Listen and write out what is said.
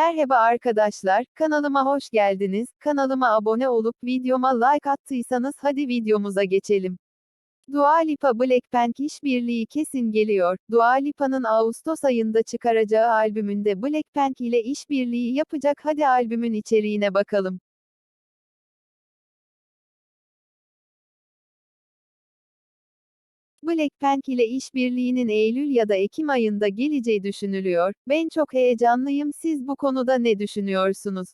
Merhaba arkadaşlar, kanalıma hoş geldiniz. Kanalıma abone olup videoma like attıysanız hadi videomuza geçelim. Dua Lipa Blackpink işbirliği kesin geliyor. Dua Lipa'nın Ağustos ayında çıkaracağı albümünde Blackpink ile işbirliği yapacak. Hadi albümün içeriğine bakalım. Blackpink ile işbirliğinin Eylül ya da Ekim ayında geleceği düşünülüyor. Ben çok heyecanlıyım. Siz bu konuda ne düşünüyorsunuz?